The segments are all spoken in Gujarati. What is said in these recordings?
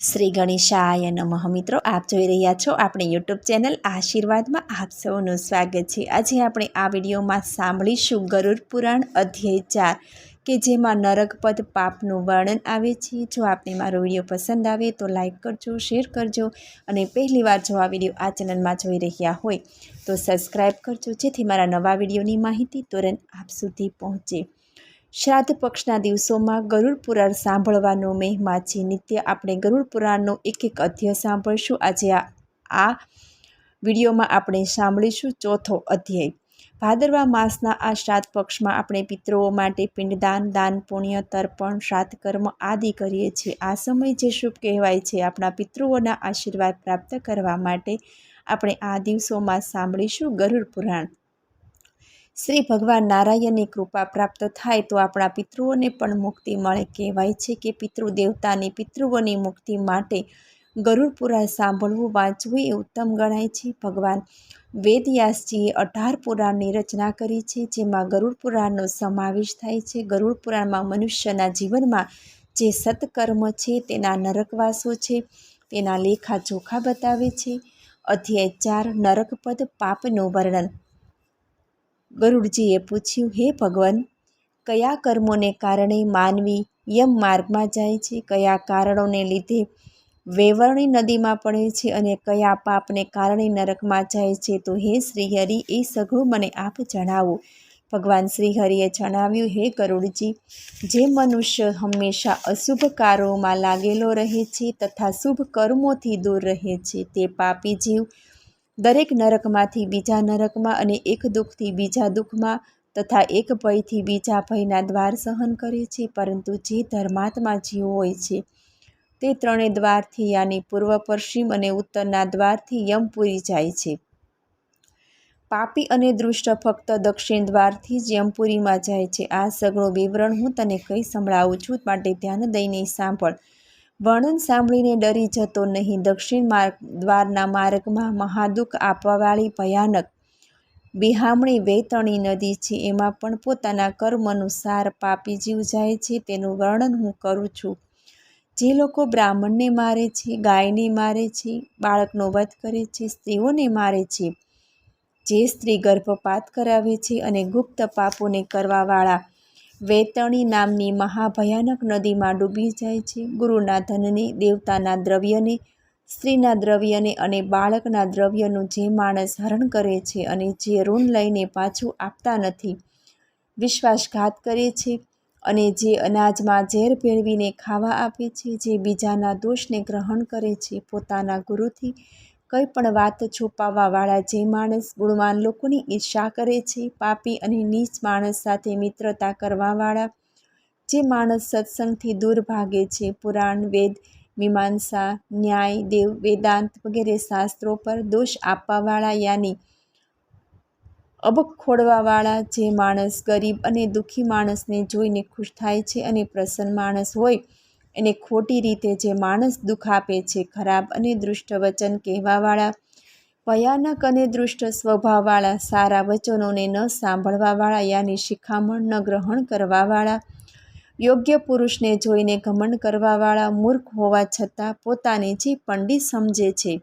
શ્રી ગણેશાય નમઃ. મિત્રો, આપ જોઈ રહ્યા છો આપણી યુટ્યુબ ચેનલ આશીર્વાદમાં આપ સૌનું સ્વાગત છે. આજે આપણે આ વિડીયોમાં સાંભળીશું ગરુડ પુરાણ અધ્યાય ચાર, કે જેમાં નરકપદ પાપનું વર્ણન આવે છે. જો આપને મારો વીડિયો પસંદ આવે તો લાઇક કરજો, શેર કરજો અને પહેલીવાર જો આ વીડિયો આ ચેનલમાં જોઈ રહ્યા હોય તો સબસ્ક્રાઈબ કરજો, જેથી મારા નવા વિડીયોની માહિતી તુરંત આપ સુધી પહોંચે. શ્રાદ્ધ પક્ષના દિવસોમાં ગરુડ પુરાણ સાંભળવાનો મહિમા છે. નિત્ય આપણે ગરુડ પુરાણનો એક એક અધ્યાય સાંભળીશું. આજે આ વિડીયોમાં આપણે સાંભળીશું ચોથો અધ્યાય. ભાદરવા માસના આ શ્રાદ્ધ પક્ષમાં આપણે પિતૃઓ માટે પિંડદાન, દાન, પુણ્ય, તર્પણ શ્રાદ્ધ કર્મ આદિ કરીએ છીએ. આ સમય જે શુભ કહેવાય છે, આપણા પિતૃઓના આશીર્વાદ પ્રાપ્ત કરવા માટે આપણે આ દિવસોમાં સાંભળીશું ગરુડ પુરાણ. શ્રી ભગવાન નારાયણની કૃપા પ્રાપ્ત થાય તો આપણા પિતૃઓને પણ મુક્તિ મળે કહેવાય છે કે પિતૃદેવતાની પિતૃઓની મુક્તિ માટે ગરુડ પુરાણ સાંભળવું, વાંચવું એ ઉત્તમ ગણાય છે. ભગવાન વેદયાસજીએ અઢાર પુરાણની રચના કરી છે, જેમાં ગરુડ પુરાણનો સમાવેશ થાય છે. ગરુડ પુરાણમાં મનુષ્યના જીવનમાં જે સત્કર્મ છે તેના નરકવાસો છે, તેના લેખા જોખા બતાવે છે. અધ્યાય ચાર, નરકપદ, પાપનું વર્ણન. ગરુડજીએ પૂછ્યું, હે ભગવાન, કયા કર્મોને કારણે માનવી યમ માર્ગમાં જાય છે? કયા કારણોને લીધે વેવરણી નદીમાં પડે છે અને કયા પાપને કારણે નરકમાં જાય છે? તો હે શ્રીહરિ, એ સઘળું મને આપ જણાવો. ભગવાન શ્રીહરિએ જણાવ્યું, હે ગરુડજી, જે મનુષ્ય હંમેશા અશુભ કાર્યોમાં લાગેલો રહે છે તથા શુભ કર્મોથી દૂર રહે છે, તે પાપી જીવ દરેક નરકમાંથી બીજા નરકમાં અને એક દુઃખથી બીજા દુઃખમાં તથા એક ભયથી બીજા ભયના દ્વાર સહન કરે છે, પરંતુ જે ધર્માત્મા જીવ હોય છે, તે ત્રણેય દ્વારથી યાની પૂર્વ, પશ્ચિમ અને ઉત્તરના દ્વારથી યમપુરી જાય છે. પાપી અને દૃષ્ટ ફક્ત દક્ષિણ દ્વારથી જ યમપુરીમાં જાય છે. આ સગળો વિવરણ હું તને કંઈ સંભળાવું છું, માટે ધ્યાન દઈને સાંભળ. વર્ણન સાંભળીને ડરી જતો નહીં. દક્ષિણ માર્ગ દ્વારના માર્ગમાં મહાદુખ આપવાવાળી ભયાનક બિહામણી વેતણી નદી છે. એમાં પણ પોતાના કર્મ અનુસાર પાપી જીવ જાય છે. તેનું વર્ણન હું કરું છું. જે લોકો બ્રાહ્મણને મારે છે, ગાયને મારે છે, બાળકનો વધ કરે છે, સ્ત્રીઓને મારે છે, જે સ્ત્રી ગર્ભપાત કરાવે છે અને ગુપ્ત પાપોને કરવાવાળા વેતણી નામની મહાભયાનક નદીમાં ડૂબી જાય છે. ગુરુના ધનને દેવતાના દ્રવ્યને, સ્ત્રીના દ્રવ્યને અને બાળકના દ્રવ્યનું જે માણસ હરણ કરે છે અને જે ઋણ લઈને પાછું આપતા નથી, વિશ્વાસઘાત કરે છે અને જે અનાજમાં ઝેર ભેળવીને ખાવા આપે છે, જે બીજાના દોષને ગ્રહણ કરે છે, પોતાના ગુરુથી કંઈ પણ વાત છુપાવવાવાળા જે માણસ ગુણવાન લોકોની ઈર્ષા કરે છે, પાપી અને નીચ માણસ સાથે મિત્રતા કરવાવાળા જે માણસ સત્સંગથી દૂર ભાગે છે, પુરાણ, વેદ, મીમાંસા, ન્યાય, દેવ, વેદાંત વગેરે શાસ્ત્રો પર દોષ આપવાવાળા યાની અબખોડવાવાળા જે માણસ ગરીબ અને દુઃખી માણસને જોઈને ખુશ થાય છે અને પ્રસન્ન માણસ હોય એને ખોટી રીતે જે માણસ દુઃખ આપે છે, ખરાબ અને દૃષ્ટ વચન કહેવાવાળા, ભયાનક અને દૃષ્ટ સ્વભાવવાળા, સારા વચનોને ન સાંભળવાવાળા યાની શિખામણ ન ગ્રહણ કરવાવાળા, યોગ્ય પુરુષને જોઈને ઘમંડ કરવાવાળા મૂર્ખ હોવા છતાં પોતાને જે પંડિત સમજે છે,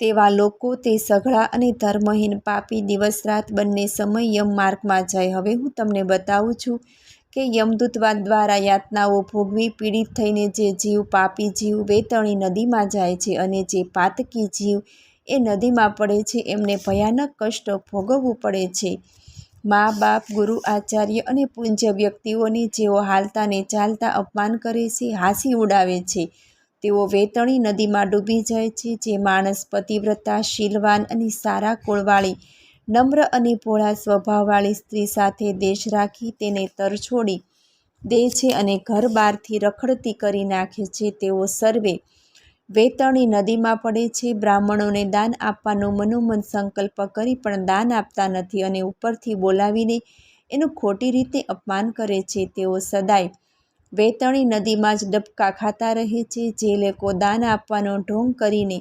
તેવા લોકો તે સઘળા અને ધર્મહીન પાપી દિવસ રાત બંને સમય યમ માર્ગમાં જાય. હવે હું તમને બતાવું છું કે યમદૂતવાદ દ્વારા યાતનાઓ ભોગવી પીડિત થઈને જે જીવ પાપી જીવ વેતણી નદીમાં જાય છે અને જે પાતકી જીવ એ નદીમાં પડે છે, એમને ભયાનક કષ્ટ ભોગવવું પડે છે. મા, બાપ, ગુરુ, આચાર્ય અને પૂજ્ય વ્યક્તિઓને જેઓ હાલતા ને ચાલતા અપમાન કરે છે, હાંસી ઉડાવે છે. તેઓ વેતણી નદીમાં ડૂબી જાય છે, જે માણસ પતિવ્રતા, શીલવાન અને સારા કુળવાળી નમ્ર અને ભોળા સ્વભાવવાળી સ્ત્રી સાથે દેશ રાખી તેને તરછોડી દે છે અને ઘર બહારથી રખડતી કરી નાખે છે. તેઓ સર્વે વેતણી નદીમાં પડે છે. બ્રાહ્મણોને દાન આપવાનો મનોમન સંકલ્પ કરી પણ દાન આપતા નથી અને ઉપરથી બોલાવીને એનું ખોટી રીતે અપમાન કરે છે. તેઓ સદાય વેતણી નદીમાં જ ડબકા ખાતા રહે છે. જે લોકો દાન આપવાનો ઢોંગ કરીને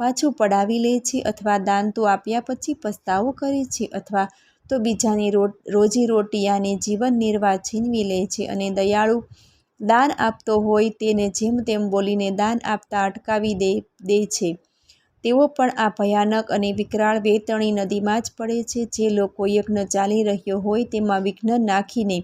પાછું પડાવી લે છે અથવા દાન તો આપ્યા પછી પસ્તાવો કરે છે અથવા તો બીજાની રો રોજીરોટી અને જીવન નિર્વાહ છીનવી લે છે અને દયાળુ દાન આપતો હોય તેને જેમ તેમ બોલીને દાન આપતા અટકાવી દે દે છે. તેઓ પણ આ ભયાનક અને વિકરાળ વેતણી નદીમાં જ પડે છે. જે લોકો યજ્ઞ ચાલી રહ્યો હોય તેમાં વિઘ્ન નાખીને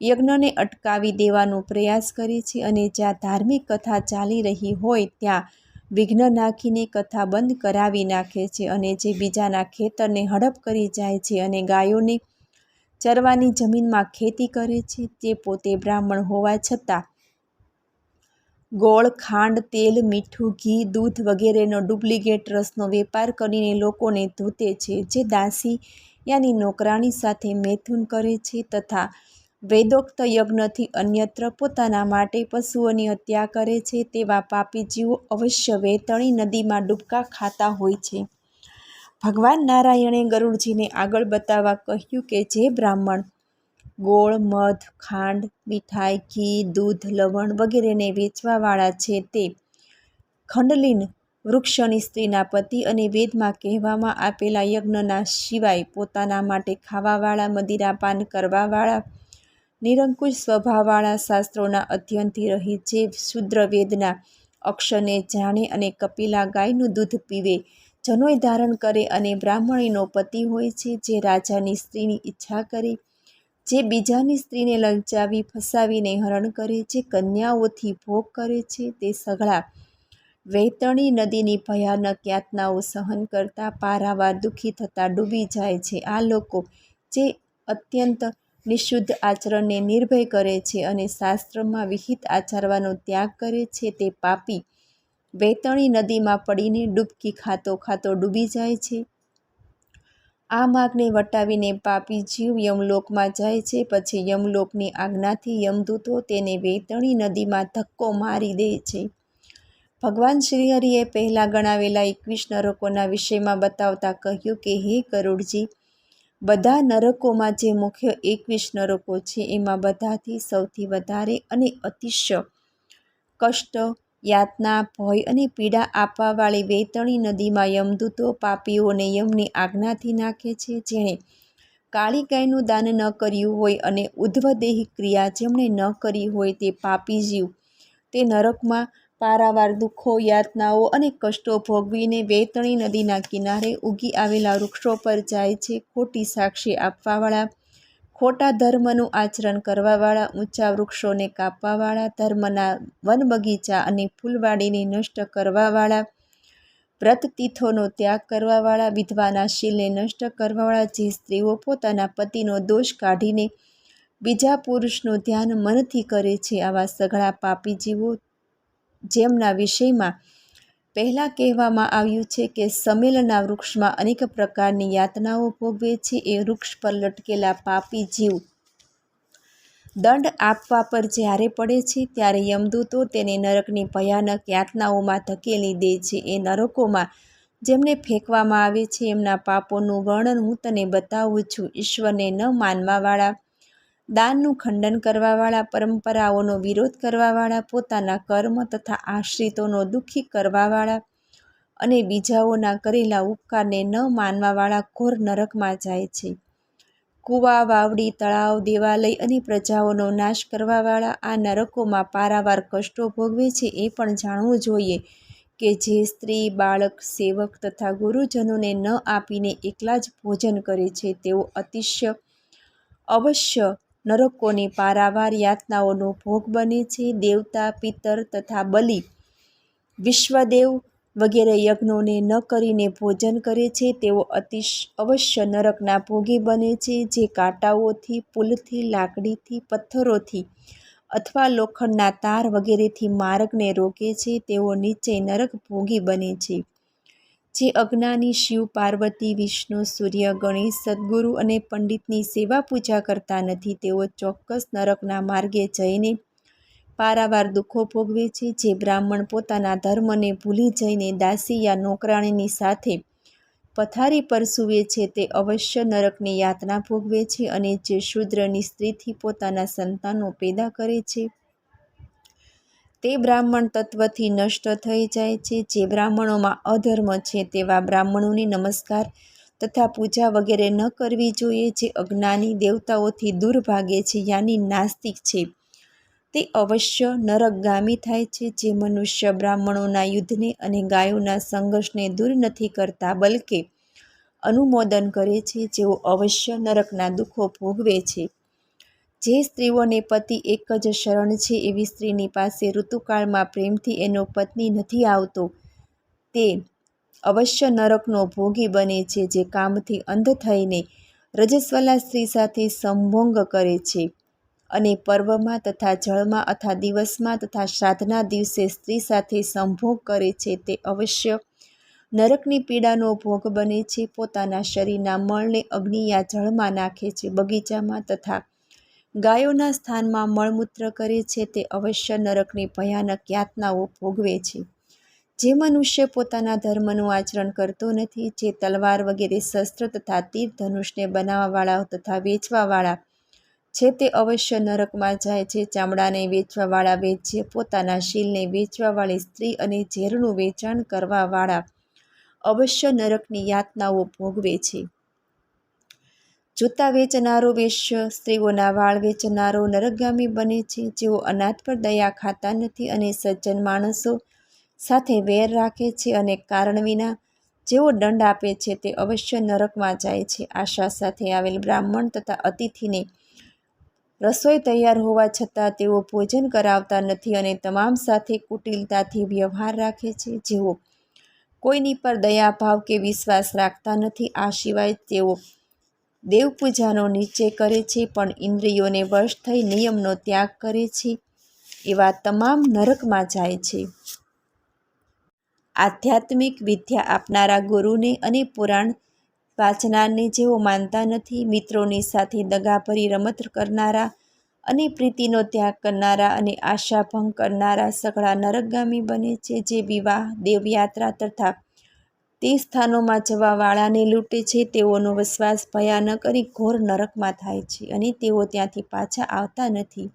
યજ્ઞને અટકાવી દેવાનો પ્રયાસ કરે છે અને જ્યાં ધાર્મિક કથા ચાલી રહી હોય ત્યાં વિઘ્ન નાખીને કથા બંધ કરાવી નાખે છે અને જે બીજાના ખેતરને હડપ કરી જાય છે અને ગાયોને ચરવાની જમીનમાં ખેતી કરે છે, તે પોતે બ્રાહ્મણ હોવા છતાં ગોળ, ખાંડ, તેલ, મીઠું, ઘી, દૂધ વગેરેનો ડુપ્લિકેટ રસનો વેપાર કરીને લોકોને ધૂતે છે, જે દાસી યાની નોકરાણી સાથે મૈથુન કરે છે તથા વેદોક્ત યજ્ઞથી અન્યત્ર પોતાના માટે પશુઓની હત્યા કરે છે તેવા પાપી જીવો અવશ્ય વેતણી નદીમાં ડૂબકા ખાતા હોય છે. ભગવાન નારાયણે ગરુડજીને આગળ બતાવવા કહ્યું કે, જે બ્રાહ્મણ ગોળ, મધ, ખાંડ, મીઠાઈ, ઘી, દૂધ, લવણ વગેરેને વેચવાવાળા છે તે ખંડલીન વૃક્ષની સ્ત્રીના પતિ અને વેદમાં કહેવામાં આપેલા યજ્ઞના સિવાય પોતાના માટે ખાવાવાળા, મદિરાપાન કરવાવાળા નિરંકુશ સ્વભાવવાળા શાસ્ત્રોના અધ્યયનથી રહી જે શુદ્ર વેદના અક્ષરને જાણે અને કપિલા ગાયનું દૂધ પીવે. જનોય ધારણ કરે અને બ્રાહ્મણીનો પતિ હોય છે જે રાજાની સ્ત્રીની ઈચ્છા કરે, જે બીજાની સ્ત્રીને લલચાવી, ફસાવીને હરણ કરે, જે કન્યાઓથી ભોગ કરે છે તે સઘળા વેતણી નદીની ભયાનક યાતનાઓ સહન કરતા પારાવાર દુઃખી થતાં ડૂબી જાય છે. આ લોકો જે અત્યંત નિશુદ્ધ આચરણને નિર્ભય કરે છે અને શાસ્ત્રમાં વિહિત આચરવાનો ત્યાગ કરે છે તે પાપી વેતણી નદીમાં પડીને ડૂબકી ખાતો ખાતો ડૂબી જાય છે. આ માર્ગને વટાવીને પાપી જીવ યમલોકમાં જાય છે, પછી યમલોકની આજ્ઞાથી યમદૂતો તેને વેતણી નદીમાં ધક્કો મારી દે છે. ભગવાન શ્રીહરિએ પહેલાં ગણાવેલા એકવીસ નરકોના વિષયમાં બતાવતા કહ્યું કે, હે ગરુડજી બધા નરકોમાં જે મુખ્ય એકવીસ નરકો છે, એમાં બધાથી સૌથી વધારે અને અતિશય કષ્ટ, યાતના, ભય અને પીડા આપવાવાળી વેતણી નદીમાં યમદૂતો પાપીઓને યમની આજ્ઞાથી નાખે છે, જેણે કાળી ગાયનું દાન ન કર્યું હોય અને ઉદ્ધવદેહી ક્રિયા જેમણે ન કરી હોય તે પાપી જીવ, તે નરકમાં પારાવાર દુઃખો, યાતનાઓ અને કષ્ટો ભોગવીને વેતણી નદીના કિનારે ઉગી આવેલા વૃક્ષો પર જાય છે ખોટી સાક્ષી આપવાવાળા, ખોટા ધર્મનું આચરણ કરવાવાળા, ઊંચા વૃક્ષોને કાપવાવાળા, ધર્મના વન બગીચા અને ફૂલવાડીને નષ્ટ કરવાવાળા વ્રત તીથોનો ત્યાગ કરવાવાળા, વિધવાના શીલને નષ્ટ કરવાવાળા, જે સ્ત્રીઓ પોતાના પતિનો દોષ કાઢીને બીજા પુરુષનું ધ્યાન મનથી કરે છે, આવા સઘળા પાપી જીવો જેમના વિષયમાં પહેલાં કહેવામાં આવ્યું છે કે સમેલના વૃક્ષમાં અનેક પ્રકારની યાતનાઓ ભોગવે છે. એ વૃક્ષ પર લટકેલા પાપી જીવ દંડ આપવા પર જ્યારે પડે છે, ત્યારે યમદૂતો તેને નરકની ભયાનક યાતનાઓમાં ધકેલી દે છે. એ નરકોમાં જેમને ફેંકવામાં આવે છે, એમના પાપોનું વર્ણન હું તને બતાવું છું. ઈશ્વરને ન માનવાવાળા દાનનું ખંડન કરવાવાળા પરંપરાઓનો વિરોધ કરવાવાળા, પોતાના કર્મ તથા આશ્રિતોનો દુઃખી કરવાવાળા અને બીજાઓના કરેલા ઉપકારને ન માનવાવાળા ઘોર નરકમાં જાય છે. કૂવા, વાવડી, તળાવ, દેવાલય અને પ્રજાઓનો નાશ કરવાવાળા આ નરકોમાં પારાવાર કષ્ટો ભોગવે છે એ પણ જાણવું જોઈએ કે જે સ્ત્રી, બાળક, સેવક તથા ગુરુજનોને ન આપીને એકલા જ ભોજન કરે છે તેઓ અતિશય અવશ્ય નરકોની પારાવાર યાતનાઓનો ભોગ બને છે. દેવતા, પિતર તથા બલિ વિશ્વદેવ વગેરે યજ્ઞોને ન કરીને ભોજન કરે છે. તેઓ અતિશ અવશ્ય નરકના ભોગી બને છે, જે કાંટાઓથી, પુલથી, લાકડીથી, પથ્થરોથી અથવા લોખંડના તાર વગેરેથી માર્ગને રોકે છે. તેઓ નીચે નરક ભોગી બને છે. જે અજ્ઞાની શિવ, પાર્વતી, વિષ્ણુ, સૂર્ય, ગણેશ, સદગુરુ અને પંડિતની સેવા પૂજા કરતા નથી. તેઓ ચોક્કસ નરકના માર્ગે જઈને પારાવાર દુઃખો ભોગવે છે. જે બ્રાહ્મણ પોતાના ધર્મને ભૂલી જઈને દાસી યા નોકરાણીની સાથે પથારી પર સૂવે છે, તે અવશ્ય નરકની યાતના ભોગવે છે અને જે શૂદ્રની સ્ત્રીથી પોતાના સંતાનો પેદા કરે છે. તે બ્રાહ્મણ તત્વથી નષ્ટ થઈ જાય છે. જે બ્રાહ્મણોમાં અધર્મ છે તેવા બ્રાહ્મણોને નમસ્કાર તથા પૂજા વગેરે ન કરવી જોઈએ. જે અજ્ઞાની દેવતાઓથી દૂર ભાગે છે યાની નાસ્તિક છે તે અવશ્ય નરકગામી થાય છે. જે મનુષ્ય બ્રાહ્મણોના યુદ્ધને અને ગાયોના સંઘર્ષને દૂર નથી કરતા બલકે અનુમોદન કરે છે. જેઓ અવશ્ય નરકના દુઃખો ભોગવે છે. જે સ્ત્રીઓને પતિ એક જ શરણ છે, એવી સ્ત્રીની પાસે ઋતુકાળમાં પ્રેમથી એનો પત્ની નથી આવતો. તે અવશ્ય નરકનો ભોગી બને છે, જે કામથી અંધ થઈને રજસ્વલા સ્ત્રી સાથે સંભોગ કરે છે. અને પર્વમાં તથા જળમાં તથા દિવસમાં તથા શ્રાદ્ધના દિવસે સ્ત્રી સાથે સંભોગ કરે છે, તે અવશ્ય નરકની પીડાનો ભોગ બને છે. પોતાના શરીરના મળને અગ્નિ યા જળમાં નાખે છે. બગીચામાં તથા ગાયોના સ્થાનમાં મળમૂત્ર કરે છે તે અવશ્ય નરકની ભયાનક યાતનાઓ ભોગવે છે. જે મનુષ્ય પોતાના ધર્મનું આચરણ કરતો નથી, જે તલવાર વગેરે શસ્ત્ર તથા તીર ધનુષને બનાવવાવાળા તથા વેચવાવાળા છે તે અવશ્ય નરકમાં જાય છે. ચામડાને વેચવાવાળા વેચે, પોતાના શીલને વેચવાવાળી સ્ત્રી અને ઝેરનું વેચાણ કરવાવાળા અવશ્ય નરકની યાતનાઓ ભોગવે છે. જૂતા વેચનારો વેશ્ય, સ્ત્રીઓના વાળ વેચનારો નરકગામી બને છે. જેઓ અનાથ પર દયા ખાતા નથી અને સજ્જન માણસો સાથે વેર રાખે છે અને કારણ વિના જેઓ દંડ આપે છે તે અવશ્ય નરકમાં જાય છે. આશા સાથે આવેલ બ્રાહ્મણ તથા અતિથિને રસોઈ તૈયાર હોવા છતાં તેઓ ભોજન કરાવતા નથી અને તમામ સાથે કુટિલતાથી વ્યવહાર રાખે છે. જેઓ કોઈની પર દયાભાવ કે વિશ્વાસ રાખતા નથી, આ સિવાય તેઓ દેવપૂજાનો નીચે કરે છે, પણ ઇન્દ્રિયોને વશ થઈ નિયમનો ત્યાગ કરે છે. એવા તમામ નરકમાં જાય છે. આધ્યાત્મિક વિદ્યા આપનારા ગુરુને અને પુરાણ વાંચનારને જેઓ માનતા નથી, મિત્રોની સાથે દગાભરી રમત કરનારા અને પ્રીતિનો ત્યાગ કરનારા અને આશાભંગ કરનારા સઘળા નરકગામી બને છે, જે વિવાહ, દેવયાત્રા તથા તે સ્થાનોમાં જવાવાળાને લૂંટે છે. તેઓનો વસવાસ ભયાનક અને ઘોર નરકમાં થાય છે અને તેઓ ત્યાંથી પાછા આવતા નથી.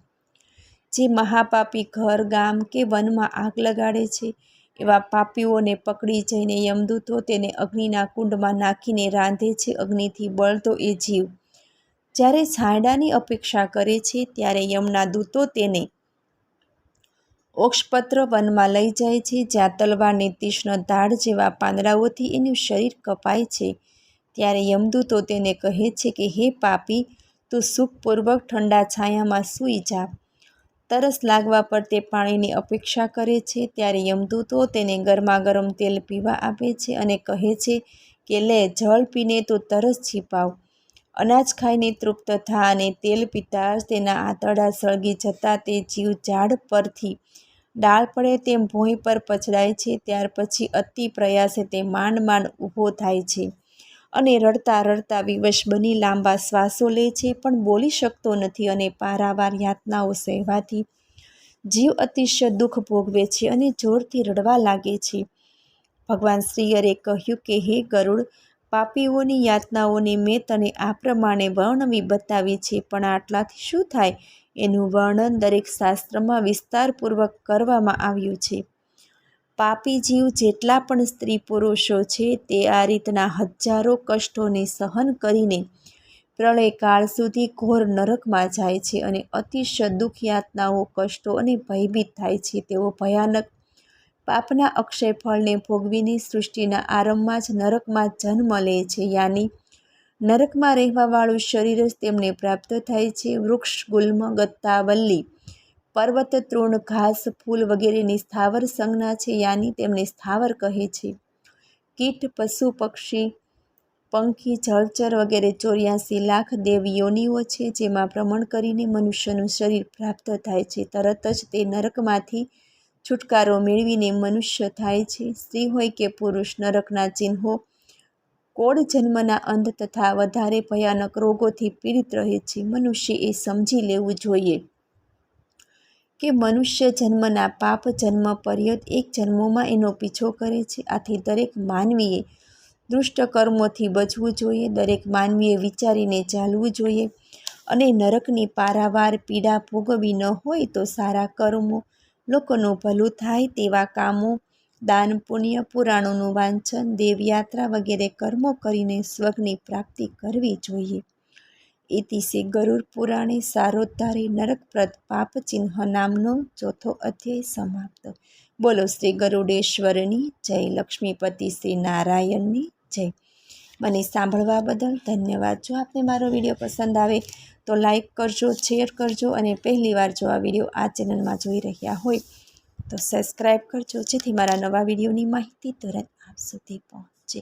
જે મહાપાપી ઘર, ગામ કે વનમાં આગ લગાડે છે, એવા પાપીઓને પકડી જઈને યમદૂતો તેને અગ્નિના કુંડમાં નાખીને રાંધે છે. અગ્નિથી બળતો એ જીવ. જ્યારે છાંયડાની અપેક્ષા કરે છે, ત્યારે યમના દૂતો તેને ઓક્ષપત્ર વનમાં લઈ જાય છે. જ્યાં તલવારની તીક્ષ્ણ ધાડ જેવા પાંદડાઓથી એનું શરીર કપાય છે. ત્યારે યમદૂતો તેને કહે છે કે, હે પાપી, તું સુખપૂર્વક ઠંડા છાયામાં સૂઈ જા. તરસ લાગવા પર તે પાણીની અપેક્ષા કરે છે. ત્યારે યમદૂતો તેને ગરમાગરમ તેલ પીવા આપે છે અને કહે છે કે, લે, જળ પીને તો તરસ છીપાવ. અનાજ ખાઈને તૃપ્ત થા અને તેલ પીતા તેના આંતરડા સળગી જતાં તે જીવ ઝાડ પરથી ડાળ પડે તેમ ભોંય પર પછડાય છે. ત્યાર પછી અતિ પ્રયાસે તે માંડ માંડ ઊભો થાય છે અને રડતા રડતા વિવશ બની લાંબા શ્વાસો લે છે. પણ બોલી શકતો નથી અને પારાવાર યાતનાઓ સહેવાથી જીવ અતિશય દુઃખ ભોગવે છે અને જોરથી રડવા લાગે છે. ભગવાન શ્રીયરે કહ્યું કે, હે ગરુડ પાપીઓની યાતનાઓને મેં તને આ પ્રમાણે વર્ણવી બતાવી છે, પણ આટલાથી શું થાય? એનું વર્ણન દરેક શાસ્ત્રમાં વિસ્તારપૂર્વક કરવામાં આવ્યું છે. પાપી જીવ જેટલા પણ સ્ત્રી પુરુષો છે, તે આ રીતના હજારો કષ્ટોને સહન કરીને પ્રળયકાળ સુધી ઘોર નરકમાં જાય છે અને અતિશય દુઃખ યાતનાઓ કષ્ટો અને ભયભીત થાય છે. તેઓ ભયાનક પાપના અક્ષય ફળને ભોગવીની સૃષ્ટિના આરંભમાં જ નરકમાં જન્મ લે છે યાની. નરકમાં રહેવાવાળું શરીર જ તેમને પ્રાપ્ત થાય છે. વૃક્ષ, ગુલ્મ ગત્તાવલ્લી પર્વત, તૃણ, ઘાસ, ફૂલ વગેરેની સ્થાવર સંજ્ઞા છે યાની તેમને સ્થાવર કહે છે. કીટ, પશુ, પક્ષી, પંખી, જળચર વગેરે ચોર્યાસી લાખ દેવ યોનિઓ છે જેમાં ભ્રમણ કરીને મનુષ્યનું શરીર પ્રાપ્ત થાય છે. તરત જ તે નરકમાંથી છુટકારો મેળવીને મનુષ્ય થાય છે. સ્ત્રી હોય કે પુરુષ, નરકના ચિહ્નો કોળ જન્મના અંધ તથા વધારે ભયાનક રોગોથી પીડિત રહે છે. મનુષ્ય એ સમજી લેવું જોઈએ કે મનુષ્ય જન્મના પાપ જન્મ પર્યત એક જન્મોમાં એનો પીછો કરે છે. આથી દરેક માનવીએ દુષ્ટ કર્મોથી બચવું જોઈએ, દરેક માનવીએ વિચારીને ચાલવું જોઈએ અને નરકની પારાવાર પીડા ભોગવી ન હોય તો સારા કર્મો લોકોનું ભલું થાય તેવા કામો, દાન, પુણ્ય, પુરાણોનું વાંચન, દેવયાત્રા વગેરે કર્મો કરીને સ્વર્ગની પ્રાપ્તિ કરવી જોઈએ. ઇતિશે ગરુડ પુરાણે સારોદ્ધારે નરકપ્રદ પાપચિહ્ન નામનો ચોથો અધ્યાય સમાપ્ત. બોલો શ્રી ગરુડેશ્વરની જય, લક્ષ્મીપતિ શ્રી નારાયણની જય. મને સાંભળવા બદલ ધન્યવાદ. જો આપને મારો વીડિયો પસંદ આવે તો લાઈક કરજો, શેર કરજો અને પહેલીવાર જો આ વીડિયો આ ચેનલમાં જોઈ રહ્યા હોય તો સબસ્ક્રાઈબ કરજો, જેથી મારા નવા વિડીયોની માહિતી તુરંત આપ સુધી પહોંચે.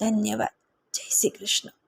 ધન્યવાદ. જય શ્રી કૃષ્ણ.